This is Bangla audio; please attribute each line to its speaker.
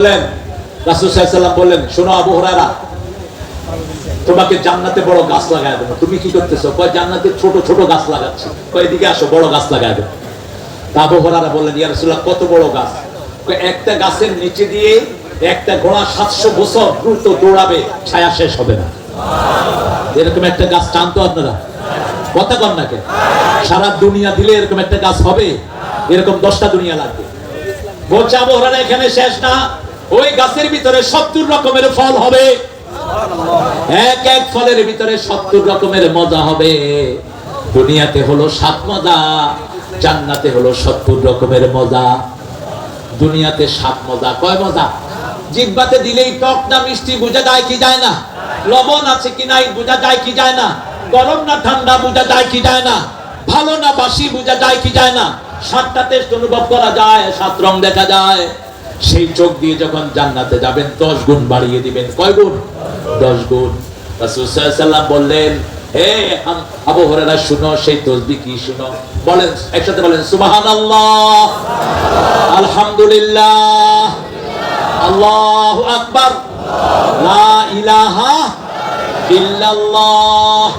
Speaker 1: বললেন ওয়াসাল্লাম বললেন, শোনো আবু হুরায়রা, তোমাকে জান্নাতে বড় গাছ লাগায় দেবো। তুমি কি করতেছো? কয়, জান্নাতে ছোট ছোট গাছ কয়, এদিকে আসো, বড় গাছ দেবো। আবু হুরায়রা বললেন, ইয়া রাসূলুল্লাহ, কত বড় গাছ? একটা গাছের নিচে দিয়ে একটা ঘোড়া সাতশো বছর দ্রুত দৌড়াবে, ছায়া শেষ হবে না। এরকম একটা গাছ টানতো আপনারা? কথা কন? সারা দুনিয়া দিলে এরকম একটা গাছ হবে? এরকম দশটা দুনিয়া লাগবে। বলছে, আবু হুরায়রা, এখানে শেষ না। ওই গাছের ভিতরে সত্তর রকমের ফল হবে। এক এক ফলের ভিতরে সত্তর রকমের মজা হবে। দুনিয়াতে হলো সাত মজা, জান্নাতে হলো সত্তর রকমের মজা। দুনিয়াতে সাত মজা, কয় মজা? জিব্বাতে দিলেই টক না মিষ্টি, বোঝা যায় কি যায় না? লবণ আছে কি নাই, বোঝা যায় কি যায় না? গরম না ঠান্ডা, বোঝা যায় কি যায় না? ভালো না বাসি, বোঝা যায় কি যায় না? সাতটা টেস্ট অনুভব করা যায়, সাত রং দেখা যায়। সেই চোখ দিয়ে যখন জান্নাতে যাবেন, দশ গুণ বাড়িয়ে দিবেন। কয় গুণ? দশ গুণ। বললেন, হে শুনো, সেই তসবিহ কি শুনো? বলেন, একসাথে বলেন, সুবহানাল্লাহ, আলহামদুলিল্লাহ, আল্লাহু আকবার, লা ইলাহা ইল্লাল্লাহ